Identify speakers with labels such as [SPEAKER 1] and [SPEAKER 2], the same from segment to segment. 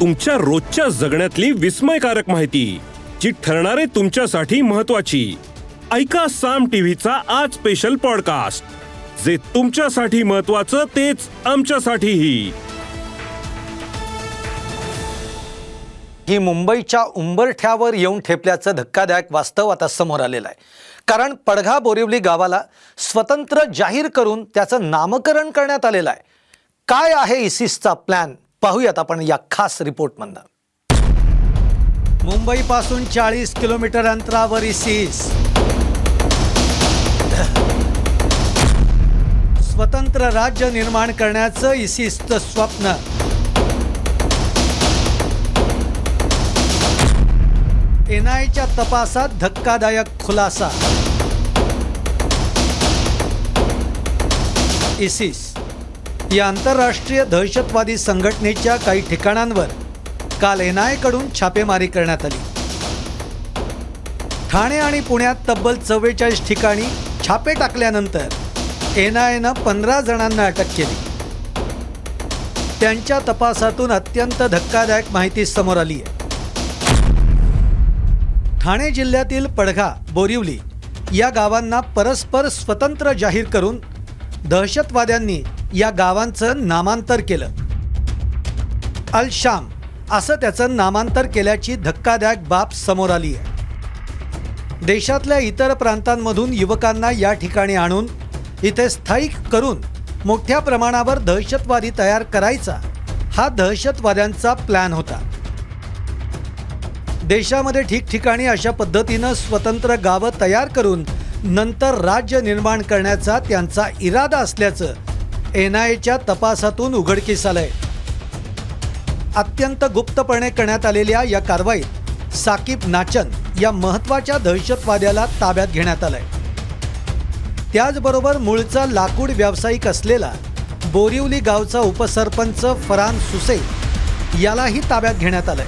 [SPEAKER 1] तुमच्या रोजच्या जगण्यातली विस्मयकारक माहिती जी ठरणारे तुमच्यासाठी महत्वाची ऐका साम टीव्हीचा आज स्पेशल पॉडकास्ट जे तुमच्यासाठी महत्वाचं तेच आमच्यासाठीही.
[SPEAKER 2] ही मुंबईच्या उंबरठ्यावर येऊन ठेपल्याचं धक्कादायक वास्तव आता समोर आलेलं आहे. कारण पडघा बोरिवली गावाला स्वतंत्र जाहीर करून त्याचं नामकरण करण्यात आलेलं आहे. काय आहे इसिसचा प्लॅन पाहूयात आपण या खास रिपोर्टमधनं. मुंबईपासून चाळीस किलोमीटर अंतरावर इसिस. स्वतंत्र राज्य निर्माण करण्याचं इसिसचं स्वप्न. एनआयच्या तपासात धक्कादायक खुलासा. इसिस. या आंतरराष्ट्रीय दहशतवादी संघटनेच्या काही ठिकाणांवर काल एनआयकडून छापेमारी करण्यात आली. ठाणे आणि पुण्यात तब्बल चव्वेचाळीस ठिकाणी छापे टाकल्यानंतर एनआयनं पंधरा जणांना अटक केली. त्यांच्या तपासातून अत्यंत धक्कादायक माहिती समोर आली आहे. ठाणे जिल्ह्यातील पडघा बोरिवली या गावांना परस्पर स्वतंत्र जाहीर करून दहशतवाद्यांनी या गावांचं नामांतर केलं. अल शाम असं त्याचं नामांतर केल्याची धक्कादायक बाब समोर आली आहे. देशातल्या इतर प्रांतांमधून युवकांना या ठिकाणी आणून इथे स्थायिक करून मोठ्या प्रमाणावर दहशतवादी तयार करायचा हा दहशतवाद्यांचा प्लॅन होता. देशामध्ये ठिकठिकाणी अशा पद्धतीनं स्वतंत्र गावं तयार करून नंतर राज्य निर्माण करण्याचा त्यांचा इरादा असल्याचं एन तपासातून उघडकीस आलंय. अत्यंत गुप्तपणे करण्यात आलेल्या या कारवाईत साकीब नाचन या महत्त्वाच्या दहशतवाद्याला ताब्यात घेण्यात आलंय. त्याचबरोबर मूळचा लाकूड व्यावसायिक असलेला बोरिवली गावचा उपसरपंच फरान सुसे यालाही ताब्यात घेण्यात आलंय.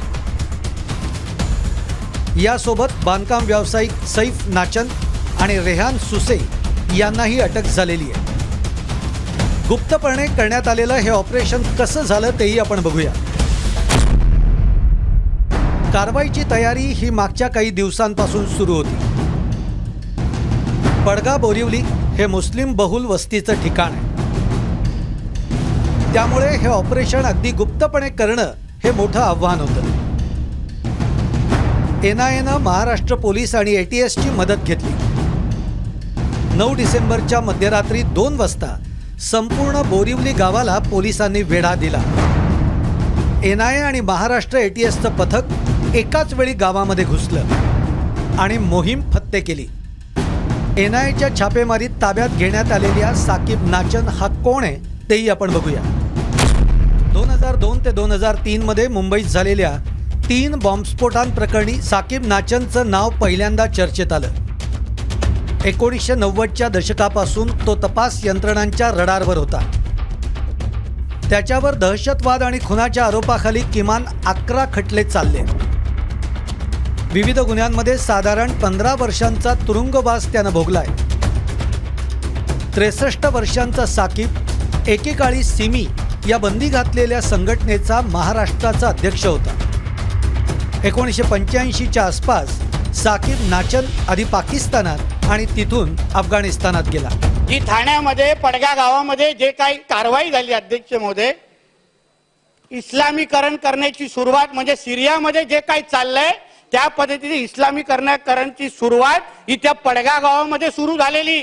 [SPEAKER 2] यासोबत बांधकाम व्यावसायिक सैफ नाचन आणि रेहान सुसे यांनाही अटक झालेली आहे. गुप्तपणे करण्यात आलेलं हे ऑपरेशन कसं झालं तेही आपण बघूया. कारवाईची तयारी ही मागच्या काही दिवसांपासून सुरू होती. पडगा बोरिवली हे मुस्लिम बहुल वस्तीचं ठिकाण आहे. त्यामुळे हे ऑपरेशन अगदी गुप्तपणे करणं हे मोठं आव्हान होतं. एनआयएनं महाराष्ट्र पोलीस आणि ए टी मदत घेतली. नऊ डिसेंबरच्या मध्यरात्री दोन वाजता संपूर्ण बोरिवली गावाला पोलिसांनी वेढा दिला. एन आय ए आणि महाराष्ट्र एटीएसचं पथक एकाच वेळी गावामध्ये घुसलं आणि मोहीम फत्ते केली. एन आय एच्या छापेमारीत ताब्यात घेण्यात आलेल्या साकीब नाचन हा कोण आहे तेही आपण बघूया. दोन हजार दोन ते दोन हजार तीनमध्ये मुंबईत झालेल्या तीन बॉम्बस्फोटांप्रकरणी साकीब नाचनचं नाव पहिल्यांदा चर्चेत आलं. एकोणीसशे नव्वदच्या दशकापासून तो तपास यंत्रणांच्या रडारवर होता. त्याच्यावर दहशतवाद आणि खुनाच्या आरोपाखाली किमान अकरा खटले चालले. विविध गुन्ह्यांमध्ये साधारण पंधरा वर्षांचा तुरुंगवास त्यानं भोगलाय. त्रेसष्ट वर्षांचा साकीब एकेकाळी सिमी या बंदी घातलेल्या संघटनेचा महाराष्ट्राचा अध्यक्ष होता. एकोणीसशे पंच्याऐंशीच्या आसपास साकीब नाचन आधी पाकिस्तानात आणि तिथून अफगाणिस्तानात गेला.
[SPEAKER 3] जी ठाण्यामध्ये पडगा गावामध्ये जे काही कारवाई झाली अध्यक्ष महोदय इस्लामीकरण करण्याची सुरुवात म्हणजे सिरियामध्ये जे काही चाललंय त्या पद्धतीने इस्लामीकरणाकरणची सुरुवात ही त्या पडगा गावामध्ये सुरू झालेली.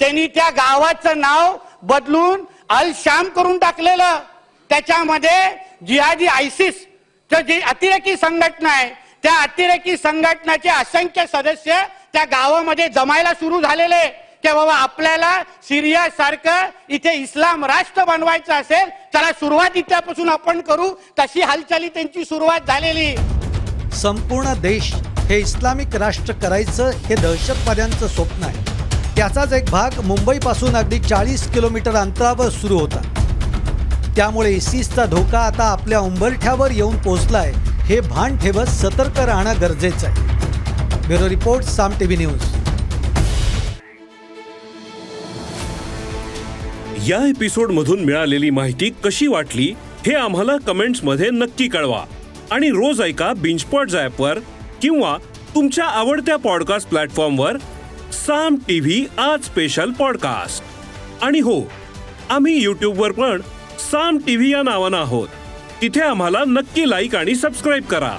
[SPEAKER 3] त्यांनी त्या गावाचं नाव बदलून अल शाम करून टाकलेलं. त्याच्यामध्ये जिहादी आयसिस जी अतिरेकी संघटना आहे त्या अतिरेकी संघटनाचे असंख्य सदस्य त्या गावामध्ये जमायला सुरू झालेले की बाबा आपल्याला सिरिया सारखं इथे इस्लाम राष्ट्र बनवायचं असेल त्याला सुरुवात इथल्यापासून आपण करू तशी हालचाली त्यांची सुरुवात झालेली.
[SPEAKER 2] संपूर्ण देश हे इस्लामिक राष्ट्र करायचं हे दहशतवाद्यांचं स्वप्न आहे. त्याचाच एक भाग मुंबईपासून अगदी चाळीस किलोमीटर अंतरावर सुरू होता. त्यामुळे इसिसचा धोका आता आपल्या उंबरठ्यावर येऊन पोचलाय हे भान ठेवत सतर्क राहणं गरजेचं आहे. Bureau report Saam TV news.
[SPEAKER 1] या एपिसोड मधून मिळालेली माहिती कशी वाटली हे आम्हाला कमेंट्समध्ये नक्की कळवा. आणि रोज ऐका बिंचपॉट ॲपवर किंवा तुमच्या आवडत्या पॉडकास्ट प्लॅटफॉर्मवर साम टीव्ही आज स्पेशल पॉडकास्ट आणि हो आम्ही यूट्यूबवर पण साम टीव्ही या नावानं आहोत. तिथे आम्हाला नक्की लाईक आणि सबस्क्राईब करा.